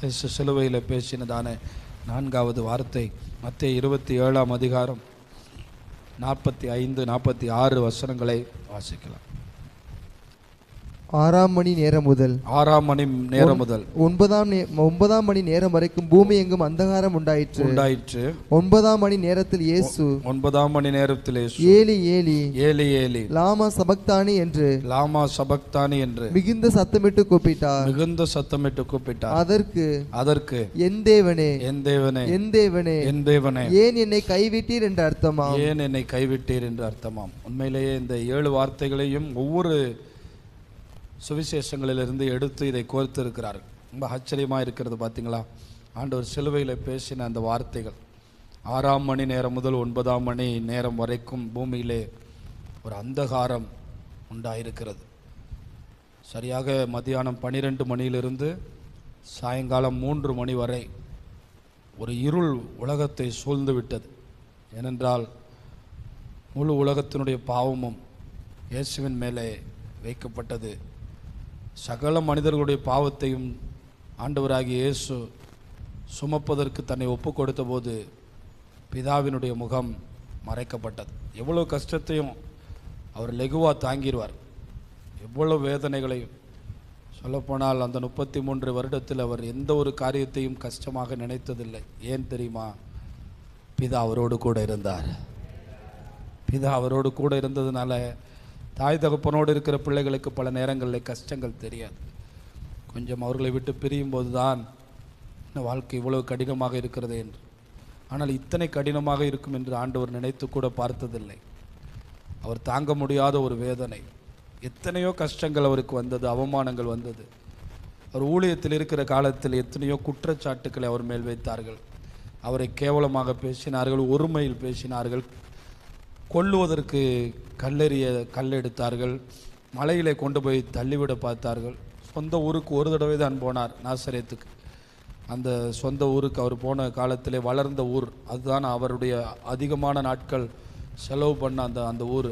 இயேசு சிலுவையில் பேசினதான நான்காவது வார்த்தை மத்திய இருபத்தி ஏழாம் அதிகாரம் நாற்பத்தி ஐந்து நாற்பத்தி ஆறு வசனங்களை வாசிக்கலாம். ஆறாம் மணி நேரம் முதல். ஆறாம் மணி நேரம் முதல். ஒன்பதாம் ஒன்பதாம் மணி நேரம் வரைக்கும் பூமி எங்கும் அந்தகாரம் உண்டாயிற்று. உண்டாயிற்று. ஒன்பதாம் மணி நேரத்தில் இயேசு. ஒன்பதாம் மணி நேரத்திலே ஏலி ஏலி. ஏலி ஏலி. லாமா சபக்தானி என்று. லாமா சபக்தானி என்று. மிகுந்த சத்தமிட்டு கூப்பிட்டார். மிகுந்த சத்தமிட்டு கூப்பிட்டார். அதற்கு அதற்கு என் தேவனே என் தேவனே என் தேவனே என் தேவனே. ஏன் என்னை கைவிட்டீர் என்று அர்த்தமா ஏன் என்னை கைவிட்டீர் என்று அர்த்தமாம். உண்மையிலேயே இந்த ஏழு வார்த்தைகளையும் ஒவ்வொரு சுவிசேஷங்களிலிருந்து எடுத்து இதை கோர்த்து இருக்கிறார்கள் ரொம்ப ஆச்சரியமாக இருக்கிறது பார்த்தீங்களா ஆண்டவர் சிலுவையில் பேசின அந்த வார்த்தைகள். ஆறாம் மணி நேரம் முதல் ஒன்பதாம் மணி நேரம் வரைக்கும் பூமியிலே ஒரு அந்தகாரம் உண்டாயிருக்கிறது. சரியாக மதியானம் பன்னிரெண்டு மணியிலிருந்து சாயங்காலம் மூன்று மணி வரை ஒரு இருள் உலகத்தை சூழ்ந்து விட்டது ஏனென்றால் முழு உலகத்தினுடைய பாவமும் இயேசுவின் மேலே வைக்கப்பட்டது. சகல மனிதர்களுடைய பாவத்தையும் ஆண்டவராகிய இயேசு சுமப்பதற்கு தன்னை ஒப்பு கொடுத்தபோது பிதாவினுடைய முகம் மறைக்கப்பட்டது. எவ்வளோ கஷ்டத்தையும் அவர் லெகுவாக தாங்கிடுவார். எவ்வளவு வேதனைகளையும் சொல்லப்போனால் அந்த முப்பத்தி மூன்று வருடத்தில் அவர் எந்த ஒரு காரியத்தையும் கஷ்டமாக நினைத்ததில்லை. ஏன் தெரியுமா? பிதா அவரோடு கூட இருந்தார். பிதா அவரோடு கூட இருந்ததுனால தாய் தகப்பனோடு இருக்கிற பிள்ளைகளுக்கு பல நேரங்களில் கஷ்டங்கள் தெரியாது. கொஞ்சம் அவர்களை விட்டு பிரியும் போது தான் இந்த வாழ்க்கை இவ்வளவு கடினமாக இருக்கிறது என்று. ஆனால் இத்தனை கடினமாக இருக்கும் என்று ஆண்டவர் நினைத்து கூட பார்த்ததில்லை. அவர் தாங்க முடியாத ஒரு வேதனை. எத்தனையோ கஷ்டங்கள் அவருக்கு வந்தது அவமானங்கள் வந்தது. அவர் ஊழியத்தில் இருக்கிற காலத்தில் எத்தனையோ குற்றச்சாட்டுக்களை அவர் மேல் வைத்தார்கள். அவரை கேவலமாக பேசினார்கள் ஒருமையில் பேசினார்கள். கொல்லுவதற்கு கல்லெறிய கல்லெடுத்தார்கள். மலையிலே கொண்டு போய் தள்ளிவிட பார்த்தார்கள். சொந்த ஊருக்கு ஒரு தடவை தான் போனார் நாசரேத்துக்கு. அந்த சொந்த ஊருக்கு அவர் போன காலத்திலே வளர்ந்த ஊர். அதுதான் அவருடைய அதிகமான நாட்கள் செலவு பண்ண அந்த அந்த ஊர்.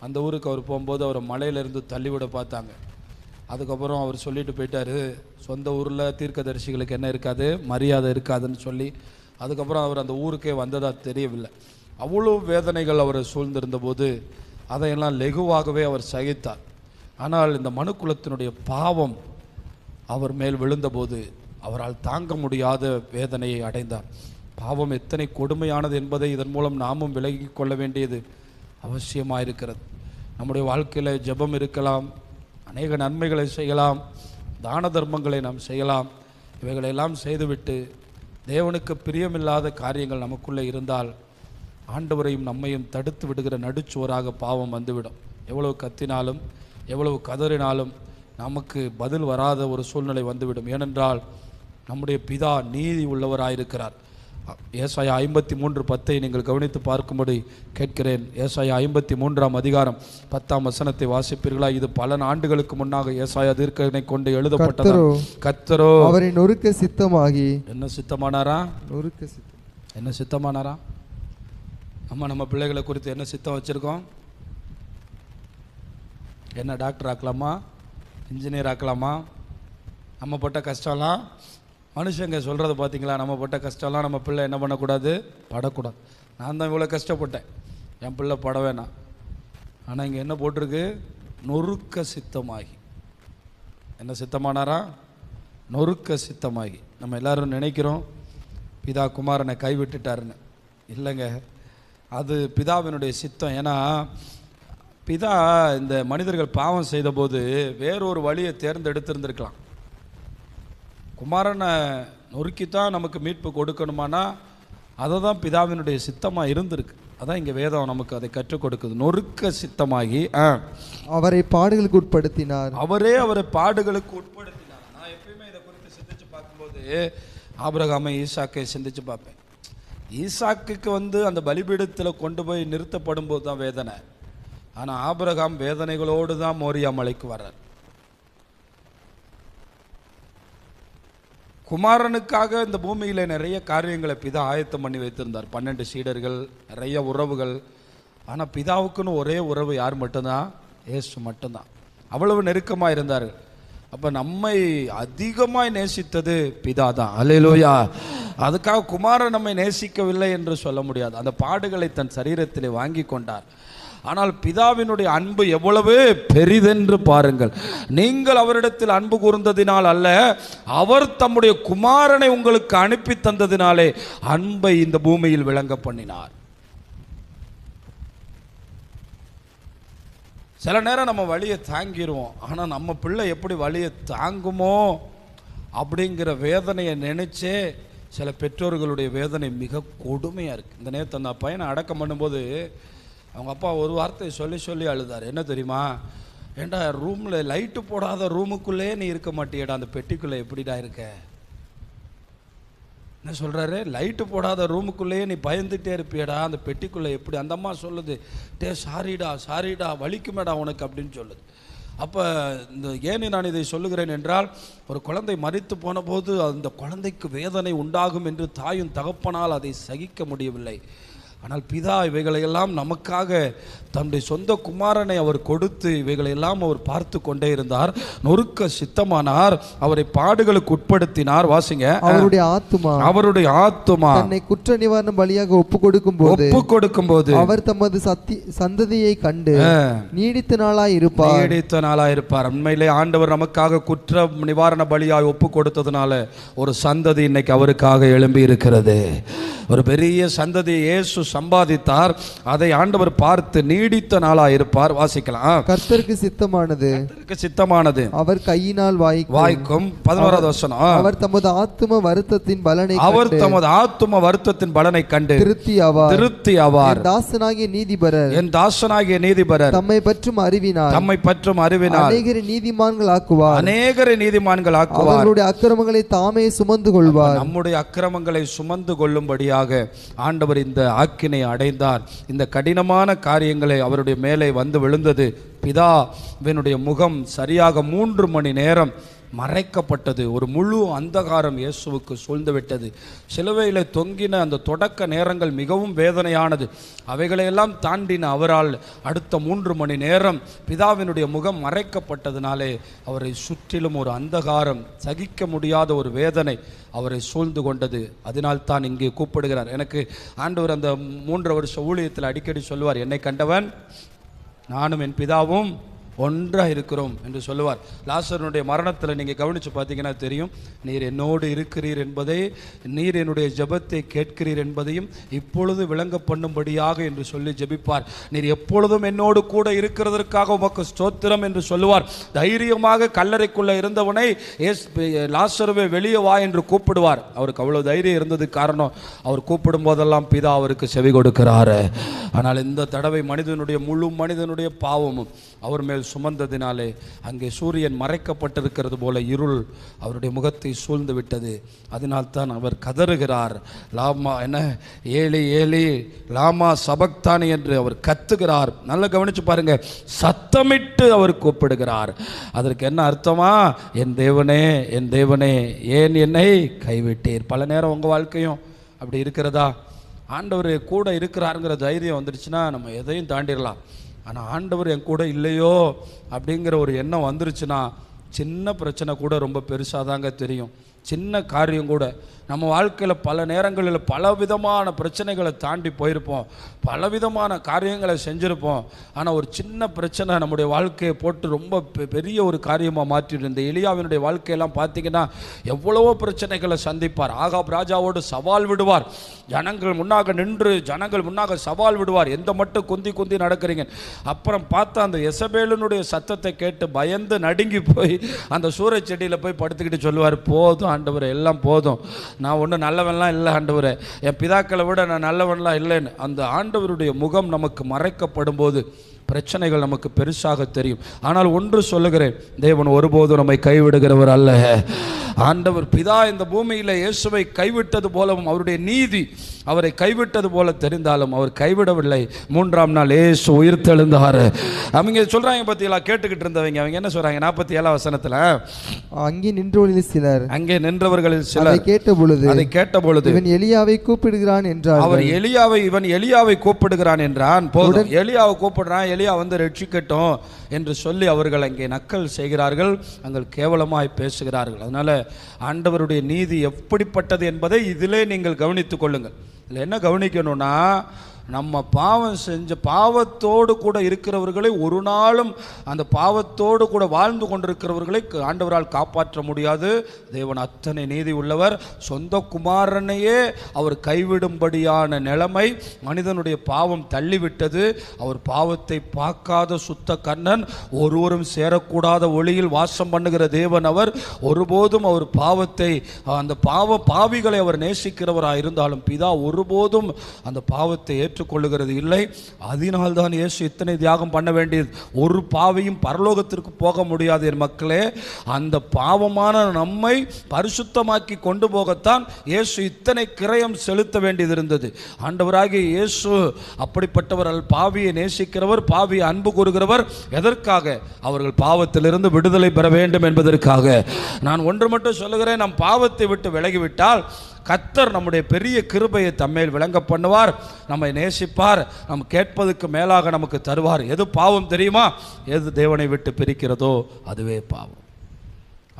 அந்த ஊருக்கு அவர் போகும்போது அவரை மலையிலேருந்து தள்ளிவிட பார்த்தாங்க. அதுக்கப்புறம் அவர் சொல்லிட்டு போயிட்டாரு சொந்த ஊரில் தீர்க்கதரிசிகளுக்கு என்ன இருக்காது? மரியாதை இருக்காதுன்னு சொல்லி. அதுக்கப்புறம் அவர் அந்த ஊருக்கே வந்ததாக தெரியவில்லை. அவ்வளோ வேதனைகள் அவரை சூழ்ந்திருந்த போது அதையெல்லாம் லெகுவாகவே அவர் சகித்தார். ஆனால் இந்த மனுக்குலத்தினுடைய பாவம் அவர் மேல் விழுந்தபோது அவரால் தாங்க முடியாத வேதனையை அடைந்தார். பாவம் எத்தனை கொடுமையானது என்பதை இதன் மூலம் நாமும் விலகி கொள்ள வேண்டியது அவசியமாக இருக்கிறது நம்முடைய வாழ்க்கையில் ஜெபம் இருக்கலாம் அநேக நன்மைகளை செய்யலாம் தான தர்மங்களை நாம் செய்யலாம். இவைகளெல்லாம் செய்துவிட்டு தேவனுக்கு பிரியமில்லாத காரியங்கள் நமக்குள்ளே இருந்தால் ஆண்டவரையும் நம்மையும் தடுத்து விடுகிற நடுச்சுவராக பாவம் வந்துவிடும். எவ்வளவு கத்தினாலும் எவ்வளவு கதறினாலும் நமக்கு பதில் வராத ஒரு சூழ்நிலை வந்துவிடும். ஏனென்றால் நம்முடைய பிதா நீதி உள்ளவராயிருக்கிறார். ஏசாயா ஐம்பத்தி மூன்று பத்தை நீங்கள் கவனித்து பார்க்கும்படி கேட்கிறேன். ஏசாயா ஐம்பத்தி மூன்றாம் அதிகாரம் பத்தாம் வசனத்தை வாசிப்பீர்களா? இது பல ஆண்டுகளுக்கு முன்னாக ஏசாயா தீர்க்கனை கொண்டு எழுதப்பட்டதா கத்தரோ அவரை நொறுக்க சித்தமாகி என்ன சித்தமானாரா? நொறுக்க சித்தம். என்ன சித்தமானாரா? அம்மா நம்ம பிள்ளைகளை குறித்து என்ன சித்தம் வச்சுருக்கோம்? என்ன டாக்டர் ஆக்கலாமா? இன்ஜினியர் ஆக்கலாமா? நம்ம பட்ட கஷ்டம்லாம் மனுஷங்க சொல்கிறத பார்த்தீங்களா? நம்ம பட்ட கஷ்டம்லாம் நம்ம பிள்ளை என்ன பண்ணக்கூடாது? படக்கூடாது. நான் தான் இவ்வளோ கஷ்டப்பட்டேன். என் பிள்ளை பட வேணாம். ஆனால் இங்கே என்ன போட்டிருக்கு? நொறுக்க சித்தமாகி. என்ன சித்தமானாரா? நொறுக்க சித்தமாகி. நம்ம எல்லாரும் நினைக்கிறோம் பிதா குமாரனை கைவிட்டுட்டாருன்னு. இல்லைங்க. அது பிதாவினுடைய சித்தம். ஏன்னா பிதா இந்த மனிதர்கள் பாவம் செய்தபோது வேறொரு வழியை தேர்ந்தெடுத்திருந்திருக்கலாம். குமாரனை நொறுக்கித்தான் நமக்கு மீட்பு கொடுக்கணுமானா அதை தான் பிதாவினுடைய சித்தமாக இருந்திருக்கு. அதான் இங்கே வேதம் நமக்கு அதை கற்றுக் கொடுக்குது. நொறுக்க சித்தமாகி ஆ. அவரை பாடுகளுக்கு உட்படுத்தினார். அவரே அவரை பாடுகளுக்கு உட்படுத்தினார். நான் எப்பயுமே இதை குறித்து சிந்திச்சு பார்க்கும்போது ஆபிரகாமை ஈசாக்கை சிந்திச்சு பார்ப்பேன். ஈசாக்குக்கு வந்து அந்த பலிபீடத்தில் கொண்டு போய் நிறுத்தப்படும் போது தான் வேதனை. ஆனால் ஆபிரகாம் வேதனைகளோடு தான் மோரியா மலைக்கு வர்றார். குமாரனுக்காக இந்த பூமியில் நிறைய காரியங்களை பிதா ஆயத்தம் பண்ணி வைத்திருந்தார். பன்னெண்டு சீடர்கள் நிறைய உறவுகள். ஆனால் பிதாவுக்குன்னு ஒரே உறவு யார் மட்டும்தான்? ஏசு மட்டும்தான். அவ்வளவு நெருக்கமாக இருந்தார்கள் அப்போ நம்மை அதிகமாக நேசித்தது பிதா தான் அலையிலோயா அதுக்காக குமாரன் நம்மை நேசிக்கவில்லை என்று சொல்ல முடியாது. அந்த பாடுகளை தன் சரீரத்திலே வாங்கி கொண்டார். ஆனால் பிதாவினுடைய அன்பு எவ்வளவு பெரிதென்று பாருங்கள். நீங்கள் அவரிடத்தில் அன்பு கூர்ந்ததினால் அல்ல அவர் தம்முடைய குமாரனை உங்களுக்கு அனுப்பி தந்ததினாலே அன்பை இந்த பூமியில் விளங்க பண்ணினார். சில நேரம் நம்ம வழியை தாங்கிடுவோம் ஆனால் நம்ம பிள்ளை எப்படி வழியை தாங்குமோ அப்படிங்கிற வேதனையை நினைச்சே சில பெற்றோர்களுடைய வேதனை மிக கொடுமையாக இருக்குது இந்த நேரத்தை அந்த பையனை அடக்கம் பண்ணும்போது அவங்க அப்பா ஒரு வார்த்தையை சொல்லி சொல்லி அழுதார். என்ன தெரியுமா? ஏண்டா ரூமில் லைட்டு போடாத ரூமுக்குள்ளே நீ இருக்க மாட்டியடா? அந்த பெட்டிக்குள்ளே எப்படிடா இருக்க? என்ன சொல்கிறாரு லைட்டு போடாத ரூமுக்குள்ளேயே நீ பயந்துகிட்டே இருப்பியடா? அந்த பெட்டிக்குள்ளே எப்படி? அந்த அம்மா சொல்லுது டே சாரிடா சாரிடா வலிக்குமேடா உனக்கு அப்படின்னு சொல்லுது. அப்போ இந்த ஏன் நான் இதை சொல்லுகிறேன் என்றால் ஒரு குழந்தை மறித்து போன போது அந்த குழந்தைக்கு வேதனை உண்டாகும் என்று தாயும் தகப்பனால் அதை சகிக்க முடியவில்லை. ஆனால் பிதா இவைகளையெல்லாம் நமக்காக தன்னுடைய சொந்த குமாரனை அவர் கொடுத்து இவைகளையெல்லாம் அவர் பார்த்து கொண்டே இருந்தார். நொறுக்க சித்தமானார். அவரை பாடுகளுக்கு உட்படுத்தினார். வாசிங்க. அவருடைய ஆத்துமா. அவருடைய ஆத்துமா. தன்னை குற்ற நிவாரண பலியாக ஒப்பு கொடுக்கும் போது ஒப்பு கொடுக்கும் போது அவர் தமது சத்தி சந்ததியை கண்டு நீடித்த நாளாய் இருப்பார். நீடித்த நாளா இருப்பார். உண்மையிலே ஆண்டவர் நமக்காக குற்ற நிவாரண பலியாய் ஒப்பு கொடுத்ததுனால ஒரு சந்ததி இன்னைக்கு அவருக்காக எழும்பி இருக்கிறது ஒரு பெரிய சந்ததியை இயேசு சம்பாதித்தார். அதை ஆண்டவர் பார்த்து நீடித்த நாளா இருப்பார். வாசிக்கலாம். கர்த்தருக்கு சித்தமானது. கர்த்தருக்கு சித்தமானது. அவர் கையினால் வாய்க்கும். வாய்க்கும். பதினோராவது வசனம். அவர் தமது ஆத்தும வருத்தத்தின் பலனை அவர் தமது ஆத்தும வருத்தத்தின் பலனை கண்டு திருப்தி ஆவார். திருப்தி ஆவார் தாசனாகிய நீதிபரர். என் தாசனாகிய நீதிபரர். தம்மை பற்றும் அறிவினார் தம்மை பற்றும் அறிவினார் அநேகரை நீதிமான்கள் ஆக்குவார். அநேகரை நீதிமான்கள் ஆக்குவார். அவர்களுடைய அக்கிரமங்களை தாமே சுமந்து கொள்வார். நம்முடைய அக்கிரமங்களை சுமந்து கொள்ளும்படியாக ஆண்டவர் இந்த ஆக்கினை அடைந்தார். இந்த கடினமான காரியங்களை அவருடைய மேலே வந்து விழுந்தது. பிதாவினுடைய முகம் சரியாக மூன்று மணி நேரம் மறைக்கப்பட்டது. ஒரு முழு அந்தகாரம் இயேசுவுக்கு சூழ்ந்துவிட்டது. சிலுவையில் தொங்கின அந்த தொடக்க நேரங்கள் மிகவும் வேதனையானது. அவைகளையெல்லாம் தாண்டின அவரால் அடுத்த மூன்று மணி நேரம் பிதாவினுடைய முகம் மறைக்கப்பட்டதினாலே அவரை சுற்றிலும் ஒரு அந்தகாரம் சகிக்க முடியாத ஒரு வேதனை அவரை சூழ்ந்து கொண்டது. அதனால் தான் இங்கே கூப்பிடுகிறார். எனக்கு ஆண்டவர் அந்த மூன்று வருஷ ஊழியத்தில் அடிக்கடி சொல்லுவார் என்னை கண்டவன் நானும் என் பிதாவும் ஒன்றாக இருக்கிறோம் என்று சொல்லுவார். லாசருடைய மரணத்தில் நீங்கள் கவனித்து பார்த்தீங்கன்னா தெரியும். நீர் என்னோடு இருக்கிறீர் என்பதை நீர் என்னுடைய ஜெபத்தை கேட்கிறீர் என்பதையும் இப்பொழுது விளங்க பண்ணும்படியாக என்று சொல்லி ஜெபிப்பார். நீர் எப்பொழுதும் என்னோடு கூட இருக்கிறதற்காக உமக்கு ஸ்தோத்திரம் என்று சொல்லுவார். தைரியமாக கல்லறைக்குள்ளே இருந்தவனை ஏஸ் லாசருவை வெளியே வா என்று கூப்பிடுவார். அவருக்கு அவ்வளோ தைரியம் இருந்தது காரணம். அவர் கூப்பிடும் போதெல்லாம் பிதா அவருக்கு செவி கொடுக்கிறாரு. ஆனால் இந்த தடவை மனிதனுடைய முழு மனிதனுடைய பாவமும் அவர் மேல் சுமந்ததினாலே அங்கே சூரியன் மறைக்கப்பட்டிருக்கிறது போல இருள் அவருடைய முகத்தை சூழ்ந்து விட்டது. அதனால்தான் அவர் கதறுகிறார். லாமா என்ன? ஏழி ஏழி லாமா சபக்தானி என்று அவர் கத்துகிறார். நல்லா கவனிச்சு பாருங்க. சத்தமிட்டு அவர் கூப்பிடுகிறார். அதற்கு என்ன அர்த்தமா? என் தேவனே என் தேவனே ஏன் என்னை கைவிட்டீர்? பல நேரம் உங்கள் வாழ்க்கையும் அப்படி இருக்கிறதா? ஆண்டவர் கூட இருக்கிறாருங்கிற தைரியம் வந்துடுச்சுன்னா நம்ம எதையும் தாண்டிடலாம். ஆனால் ஆண்டவர் என் கூட இல்லையோ அப்படிங்கிற ஒரு எண்ணம் வந்துருச்சுன்னா சின்ன பிரச்சனை கூட ரொம்ப பெருசாக தாங்க தெரியும். சின்ன காரியம் கூட நம்ம வாழ்க்கையில் பல நேரங்களில் பல விதமான பிரச்சனைகளை தாண்டி போயிருப்போம். பலவிதமான காரியங்களை செஞ்சுருப்போம். ஆனால் ஒரு சின்ன பிரச்சனை நம்முடைய வாழ்க்கையை போட்டு ரொம்ப பெ- பெரிய ஒரு காரியமாக மாற்றிடும். இந்த எலியாவினுடைய வாழ்க்கையெல்லாம் பார்த்தீங்கன்னா எவ்வளவோ பிரச்சனைகளை சந்திப்பார். ஆகாப் ராஜாவோடு சவால் விடுவார். ஜனங்கள் முன்னாக நின்று ஜனங்கள் முன்னாக சவால் விடுவார். எந்த மட்டும் குந்தி குந்தி நடக்கிறீங்க. அப்புறம் பார்த்தா அந்த எசபேலனுடைய சத்தத்தை கேட்டு பயந்து நடுங்கி போய் அந்த சூறை செடியில் போய் படுத்துக்கிட்டு சொல்லுவார் போதும் ஆண்டவர் எல்லாம் போதும். நான் ஒன்றும் நல்லவன்லாம் இல்லை ஆண்டவரே. என் பிதாக்களை விட நான் நல்லவன்லாம் இல்லைன்னு அந்த ஆண்டவருடைய முகம் நமக்கு மறைக்கப்படும் போது பிரச்சனைகள் நமக்கு பெருசாக தெரியும். ஆனால் ஒன்று சொல்லுகிறேன் தேவன் ஒருபோதும் நம்மை கைவிடுகிறவர் அல்ல. ஆண்டவர் பிதா இந்த பூமியில் இயேசுவை கைவிட்டது போலவும் அவருடைய நீதி அவரை கைவிட்டது போல தெரிந்தாலும் அவர் கைவிடவில்லை. மூன்றாம் நாள் இயேசு உயிர் தெழுந்தார் அவங்க சொல்றாங்க பார்த்தீங்களா கேட்டுக்கிட்டு இருந்தவங்க. அவங்க என்ன சொல்றாங்க? நாற்பத்தி ஏழாம் வசனத்துல அங்கே நின்றவர்களில் சிலர். அங்கே நின்றவர்களில் சிலர். கேட்ட பொழுது அதை கேட்ட பொழுது இவன் எலியாவை கூப்பிடுகிறான் என்றார் அவர் எலியாவை இவன் எலியாவை கூப்பிடுகிறான் என்றான். போதும். எலியாவை கூப்பிடுறான். எலியா வந்து ரட்சிக்கட்டும் என்று சொல்லி அவர்கள் அங்கே நக்கல் செய்கிறார்கள் அங்கே கேவலமாய் பேசுகிறார்கள். அதனால் ஆண்டவருடைய நீதி எப்படிப்பட்டது என்பதை இதிலே நீங்கள் கவனித்துக் கொள்ளுங்கள். இதில் என்ன கவனிக்கணும்னா நம்ம பாவம் செஞ்ச பாவத்தோடு கூட இருக்கிறவர்களை ஒரு நாளும் அந்த பாவத்தோடு கூட வாழ்ந்து கொண்டிருக்கிறவர்களை ஆண்டவரால் காப்பாற்ற முடியாது. தேவன் அத்தனை நீதி உள்ளவர். சொந்த குமாரனையே அவர் கைவிடும்படியான நிலைமை மனிதனுடைய பாவம் தள்ளிவிட்டது. அவர் பாவத்தை பார்க்காத சுத்த கண்ணன் ஒருவரும் சேரக்கூடாத ஒளியில் வாசம் பண்ணுகிற தேவன் அவர். ஒருபோதும் அவர் பாவத்தை அந்த பாவ பாவிகளை அவர் நேசிக்கிறவராக இருந்தாலும் பிதா ஒருபோதும் அந்த பாவத்தை ஏற்று ஏற்றுக்கொள்ளுகிறது இல்லை. அதனால்தான் இயேசு இத்தனை தியாகம் பண்ண வேண்டியது. ஒரு பாவியும் பரலோகத்திற்கு போக முடியாது என் மக்களே. அந்த பாவமான நம்மை பரிசுத்தமாக்கி கொண்டு போகத்தான் இயேசு இத்தனை கிரயம் செலுத்த வேண்டியது இருந்தது. ஆண்டவராகிய இயேசு அப்படிப்பட்டவர் பாவியை நேசிக்கிறவர் பாவியை அன்பு கூறுகிறவர் எதற்காக? அவர்கள் பாவத்திலிருந்து விடுதலை பெற வேண்டும் என்பதற்காக. நான் ஒன்று மட்டும் சொல்லுகிறேன் நம் பாவத்தை விட்டு விலகிவிட்டால் கத்தர் நம்முடைய பெரிய கிருபையை தம்மேல் விளங்க பண்ணுவார். நம்மை நேசிப்பார். நம்ம கேட்பதுக்கு மேலாக நமக்கு தருவார். எது பாவம் தெரியுமா? எது தேவனை விட்டு பிரிக்கிறதோ அதுவே பாவம்.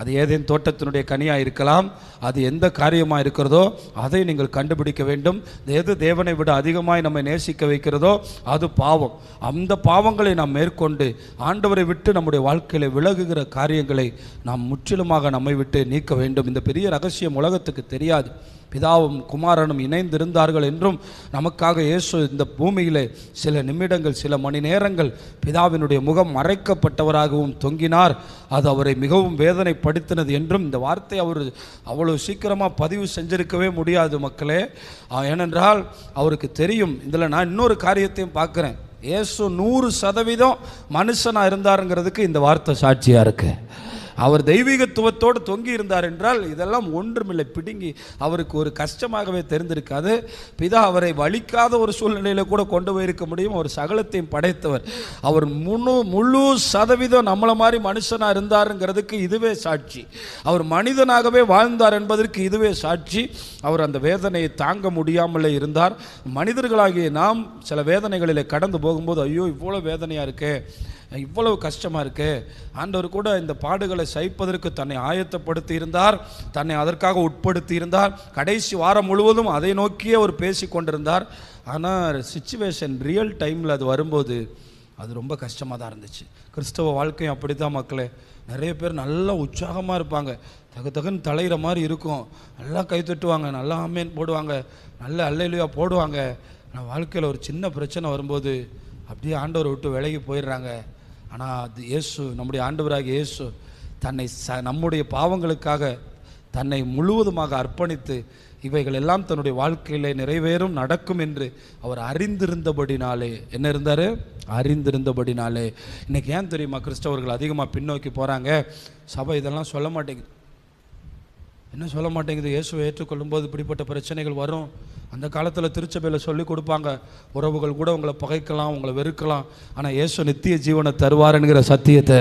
அது ஏதேன் தோட்டத்தினுடைய கனியாக இருக்கலாம் அது எந்த காரியமாக இருக்கிறதோ அதை நீங்கள் கண்டுபிடிக்க வேண்டும். எது தேவனை விட அதிகமாய் நம்மை நேசிக்க வைக்கிறதோ அது பாவம். அந்த பாவங்களை நாம் மேற்கொண்டு ஆண்டவரை விட்டு நம்முடைய வாழ்க்கையில் விலகுகிற காரியங்களை நாம் முற்றிலுமாக நம்மை விட்டு நீக்க வேண்டும். இந்த பெரிய ரகசியம் உலகத்துக்கு தெரியாது. பிதாவும் குமாரனும் இணைந்திருந்தார்கள் என்றும் நமக்காக இயேசு இந்த பூமியிலே சில நிமிடங்கள் சில மணி நேரங்கள் பிதாவினுடைய முகம் மறைக்கப்பட்டவராகவும் தொங்கினார். அது அவரை மிகவும் வேதனைப்படுத்தினது என்றும் இந்த வார்த்தை அவர் அவ்வளவு சீக்கிரமாக பதிவு செஞ்சிருக்கவே முடியாது மக்களே. ஏனென்றால் அவருக்கு தெரியும். இதில் நான் இன்னொரு காரியத்தையும் பார்க்குறேன். இயேசு நூறு சதவீதம் மனுஷனாக இருந்தாருங்கிறதுக்கு இந்த வார்த்தை சாட்சியாக இருக்குது அவர் தெய்வீகத்துவத்தோடு தொங்கி இருந்தார் என்றால் இதெல்லாம் ஒன்றுமில்லை. பிடுங்கி அவருக்கு ஒரு கஷ்டமாகவே தெரிந்திருக்காது. பிதா அவரை வலிக்காத ஒரு சூழ்நிலையில் கூட கொண்டு போயிருக்க முடியும். அவர் சகலத்தையும் படைத்தவர். அவர் முழு முழு சதவீதம் நம்மளை மாதிரி மனுஷனாக இருந்தாருங்கிறதுக்கு இதுவே சாட்சி. அவர் மனிதனாகவே வாழ்ந்தார் என்பதற்கு இதுவே சாட்சி. அவர் அந்த வேதனையை தாங்க முடியாமலே இருந்தார். மனிதர்களாகிய நாம் சில வேதனைகளில் கடந்து போகும்போது ஐயோ இவ்வளோ வேதனையாக இருக்கே. இவ்வளவு கஷ்டமாக இருக்கு. ஆண்டவர் கூட இந்த பாடுகளை சகிப்பதற்கு தன்னை ஆயத்தப்படுத்தி இருந்தார். தன்னை அதற்காக உட்படுத்தி இருந்தார். கடைசி வாரம் முழுவதும் அதை நோக்கியே அவர் பேசி கொண்டிருந்தார். ஆனால் சுச்சுவேஷன் ரியல் டைமில் அது வரும்போது அது ரொம்ப கஷ்டமாக தான் இருந்துச்சு. கிறிஸ்தவ வாழ்க்கையும் அப்படி தான் மக்களே. நிறைய பேர் நல்லா உற்சாகமாக இருப்பாங்க. தகு தகுன்னு தலையிற மாதிரி இருக்கும். நல்லா கை தட்டுவாங்க. நல்லா ஆமேன் போடுவாங்க. நல்ல அல்லையிலையா போடுவாங்க. ஆனால் வாழ்க்கையில் ஒரு சின்ன பிரச்சனை வரும்போது அப்படியே ஆண்டவரை விட்டு விலகி போயிடுறாங்க. ஆனால் அது இயேசு நம்முடைய ஆண்டவராக இயேசு தன்னை ச நம்முடைய பாவங்களுக்காக தன்னை முழுவதுமாக அர்ப்பணித்து இவைகள் எல்லாம் தன்னுடைய வாழ்க்கையிலே நிறைவேறும் நடக்கும் என்று அவர் அறிந்திருந்தபடினாலே என்ன இருந்தார்? அறிந்திருந்தபடினாலே. இன்னைக்கு ஏன் தெரியுமா? கிறிஸ்தவர்கள் அதிகமாக பின்னோக்கி போகிறாங்க சபை இதெல்லாம் சொல்ல மாட்டேங்குது. என்ன சொல்ல மாட்டேங்குது? இயேசுவை ஏற்றுக்கொள்ளும்போது இப்படிப்பட்ட பிரச்சனைகள் வரும். அந்த காலத்தில் திருச்சபையில் சொல்லி கொடுப்பாங்க. உறவுகள் கூட உங்களை பகைக்கலாம் உங்களை வெறுக்கலாம். ஆனால் இயேசு நித்திய ஜீவனை தருவாருங்கிற சத்தியத்தை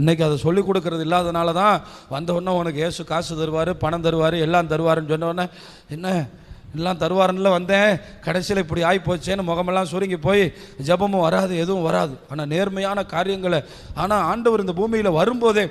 இன்றைக்கி அதை சொல்லிக் கொடுக்கறது இல்லாதனால தான் வந்தவுடனே உனக்கு இயேசு காசு தருவார் பணம் தருவார் எல்லாம் தருவாருன்னு சொன்னோடனே என்ன? எல்லாம் தருவாருன்னு வந்தேன். கடைசியில் இப்படி ஆகி போச்சேன்னு முகமெல்லாம் சுருங்கி போய் ஜெபமும் வராது எதுவும் வராது. ஆனால் நேர்மையான காரியங்களை ஆனால் ஆண்டவர் இந்த பூமியில் வரும்போதே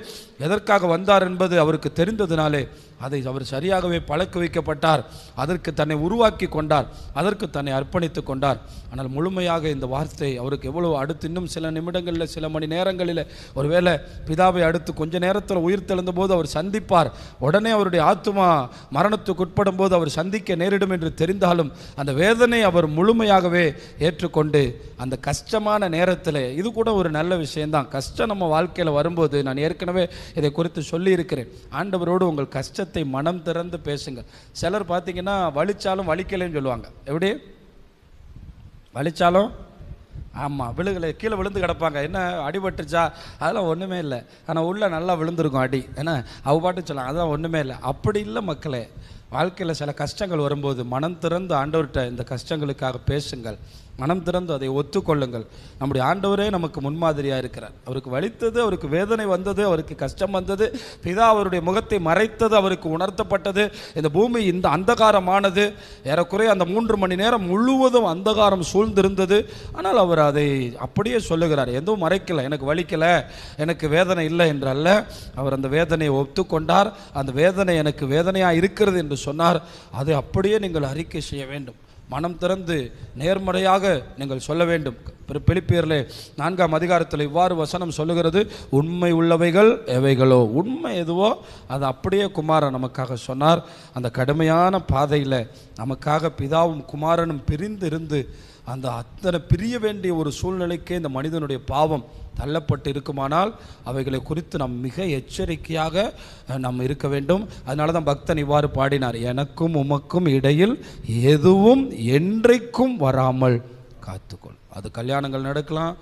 எதற்காக வந்தார் என்பது அவருக்கு தெரிந்ததுனாலே அதை அவர் சரியாகவே பழக்க வைக்கப்பட்டார். அதற்கு தன்னை உருவாக்கி கொண்டார். அதற்கு தன்னை அர்ப்பணித்து கொண்டார். ஆனால் முழுமையாக இந்த வார்த்தை அவருக்கு எவ்வளவு அடுத்து இன்னும் சில நிமிடங்களில் சில மணி நேரங்களில் ஒருவேளை பிதாவை அடுத்து கொஞ்ச நேரத்தில் உயிர் தெழுந்தபோது அவர் சந்திப்பார். உடனே அவருடைய ஆத்மா மரணத்துக்கு உட்படும் போது அவர் சந்திக்க நேரிடும் என்று தெரிந்தாலும் அந்த வேதனை அவர் முழுமையாகவே ஏற்றுக்கொண்டு அந்த கஷ்டமான நேரத்தில் இது கூட ஒரு நல்ல விஷயம்தான். கஷ்டம் நம்ம வாழ்க்கையில் வரும்போது நான் ஏற்கனவே இதை குறித்து சொல்லியிருக்கிறேன். ஆண்டவரோடு உங்கள் வசனத்தை மனம் திறந்து பேசுங்கள். சிலர் பார்த்தீங்கன்னா வலிச்சாலும் வலிக்கலைன்னு சொல்லுவாங்க. எப்படி? வலிச்சாலும்? ஆமாம் விழுகலை. கீழே விழுந்து கிடப்பாங்க. என்ன அடிபட்டுச்சா அதெல்லாம் ஒன்றுமே இல்லை. ஆனால் உள்ளே நல்லா விழுந்திருக்கும் அடி. ஏன்னா அவ பாட்டு சொல்லலாம் அதெல்லாம் ஒன்றுமே இல்லை. அப்படி இல்லை மக்களே. வாழ்க்கையில் சில கஷ்டங்கள் வரும்போது மனம் திறந்து ஆண்டவர்கிட்ட இந்த கஷ்டங்களுக்காக பேசுங்கள். மனம் திறந்து அதை ஒத்துக்கொள்ளுங்கள். நம்முடைய ஆண்டவரே நமக்கு முன்மாதிரியாக இருக்கிறார். அவருக்கு வலித்தது அவருக்கு வேதனை வந்தது அவருக்கு கஷ்டம் வந்தது பிதா அவருடைய முகத்தை மறைத்தது அவருக்கு உணர்த்தப்பட்டது இந்த பூமி இந்த அந்தகாரமானது ஏறக்குறைய அந்த மூன்று மணி நேரம் முழுவதும் அந்தகாரம் சூழ்ந்திருந்தது. ஆனால் அவர் அதை அப்படியே சொல்லுகிறார் எதுவும் மறைக்கலை எனக்கு வலிக்கலை எனக்கு வேதனை இல்லை என்றல்ல. அவர் அந்த வேதனையை ஒத்துக்கொண்டார். அந்த வேதனை எனக்கு வேதனையாக இருக்கிறது என்று சொன்னார். அதை அப்படியே நீங்கள் அறிக்கை செய்ய வேண்டும். மனம் திறந்து நேர்மறையாக நீங்கள் சொல்ல வேண்டும். பிற- நான்காம் அதிகாரத்தில் இவ்வாறு வசனம் சொல்லுகிறது உண்மை உள்ளவைகள் எவைகளோ? உண்மை எதுவோ? அது அப்படியே குமாரன் நமக்காக சொன்னார். அந்த கடுமையான பாதையில் நமக்காக பிதாவும் குமாரனும் பிரிந்து இருந்து அந்த அத்தனை பிரிய வேண்டிய ஒரு சூழ்நிலைக்கே இந்த மனிதனுடைய பாவம் தள்ளப்பட்டு இருக்குமானால் அவைகளை குறித்து நாம் மிக எச்சரிக்கையாக நாம் இருக்க வேண்டும். அதனால தான் பக்தன் இவ்வாறு பாடினார் எனக்கும் உமக்கும் இடையில் எதுவும் என்றைக்கும் வராமல் காத்துக்கொள். அது கல்யாணங்கள் நடக்கலாம்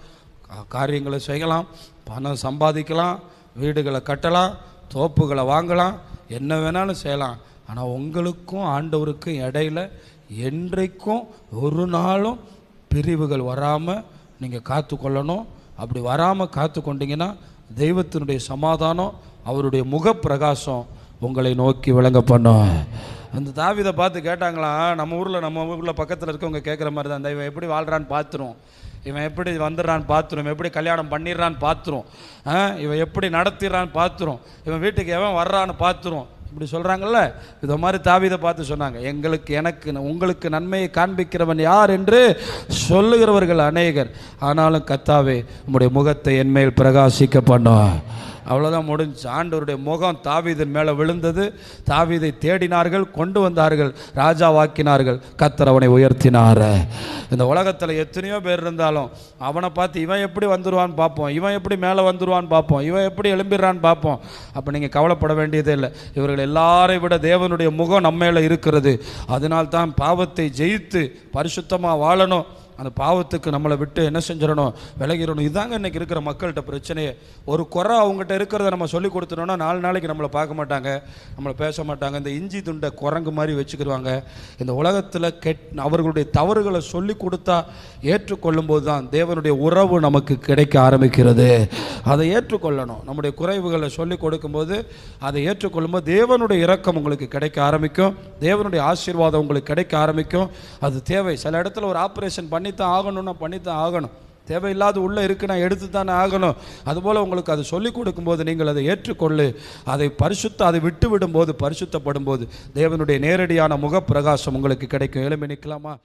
காரியங்களை செய்யலாம் பணம் சம்பாதிக்கலாம் வீடுகளை கட்டலாம் தோப்புகளை வாங்கலாம் என்ன வேணாலும் செய்யலாம். ஆனால் உங்களுக்கும் ஆண்டவருக்கும் இடையில என்றைக்கும் ஒரு நாளும் பிரிவுகள் வராமல் நீங்கள் காத்து கொள்ளணும் அப்படி வராமல் காத்து கொண்டீங்கன்னா தெய்வத்தினுடைய சமாதானம் அவருடைய முகப்பிரகாசம் உங்களை நோக்கி விளங்க பண்ணும். அந்த தாவிதை பார்த்து கேட்டாங்களா நம்ம ஊரில் நம்ம ஊரில் பக்கத்தில் இருக்கவங்க கேட்குற மாதிரி தான் இவன் எப்படி வாழ்கிறான்னு பார்த்துரும் இவன் எப்படி வந்துடுறான்னு பார்த்துரும் எப்படி கல்யாணம் பண்ணிடுறான்னு பார்த்துரும் இவன் எப்படி நடத்திடுறான்னு பார்த்துரும் இவன் வீட்டுக்கு எவன் வர்றான்னு பார்த்துரும் இப்படி சொல்கிறாங்கல்ல இதை மாதிரி தாவிதை பார்த்து சொன்னாங்க எங்களுக்கு எனக்கு உங்களுக்கு நன்மையை காண்பிக்கிறவன் யார் என்று சொல்லுகிறவர்கள் அநேகர். ஆனாலும் கத்தாவே உம்முடைய முகத்தை என்மேல் பிரகாசிக்க பண்ணும் அவ்வளோதான் முடிஞ்சு. ஆண்டவருடைய முகம் தாவீதன் மேலே விழுந்தது. தாவீதை தேடினார்கள் கொண்டு வந்தார்கள் ராஜாவாக்கினார்கள். கத்தர் அவனை உயர்த்தினார். இந்த உலகத்தில் எத்தனையோ பேர் இருந்தாலும் அவனை பார்த்து இவன் எப்படி வந்துடுவான்னு பார்ப்போம். இவன் எப்படி மேலே வந்துடுவான்னு பார்ப்போம். இவன் எப்படி எழும்பிடுறான்னு பார்ப்போம். அப்போ நீங்கள் கவலைப்பட வேண்டியதே இல்லை. இவர்கள் எல்லாரை விட தேவனுடைய முகம் நம்ம மேலே இருக்கிறது. அதனால்தான் பாவத்தை ஜெயித்து பரிசுத்தமாக வாழணும். அந்த பாவத்துக்கு நம்மளை விட்டு என்ன செஞ்சிடணும்? விலகிடணும். இதாங்க இன்னைக்கு இருக்கிற மக்கள்கிட்ட பிரச்சனையே. ஒரு குறை அவங்ககிட்ட இருக்கிறத நம்ம சொல்லி கொடுத்துட்டோம்னா நாலு நாளைக்கு நம்மளை பார்க்க மாட்டாங்க. நம்மளை பேச மாட்டாங்க. இந்த இஞ்சி துண்டை குரங்கு மாதிரி வச்சுக்கிடுவாங்க. இந்த உலகத்தில் கெட் அவர்களுடைய தவறுகளை சொல்லி கொடுத்தா ஏற்றுக்கொள்ளும் போது தான் தேவனுடைய உறவு நமக்கு கிடைக்க ஆரம்பிக்கிறது. அதை ஏற்றுக்கொள்ளணும். நம்முடைய குறைவுகளை சொல்லி கொடுக்கும்போது அதை ஏற்றுக்கொள்ளும்போது தேவனுடைய இரக்கம் உங்களுக்கு கிடைக்க ஆரம்பிக்கும். தேவனுடைய ஆசீர்வாதம் உங்களுக்கு கிடைக்க ஆரம்பிக்கும். அது தேவை. சில இடத்துல ஒரு ஆப்ரேஷன் பண்ணி பண்ணித்தான் ஆகணும்னா பண்ணித்தான் ஆகணும். தேவையில்லாத உள்ளே இருக்குன்னா எடுத்து தானே ஆகணும். அதுபோல் உங்களுக்கு அதை சொல்லிக் கொடுக்கும்போது நீங்கள் அதை ஏற்றுக்கொள்ளு. அதை பரிசுத்த அதை விட்டு விடும்போது பரிசுத்தப்படும் போது தேவனுடைய நேரடியான முகப்பிரகாசம் உங்களுக்கு கிடைக்கும். எலும்பி நிற்கலாமா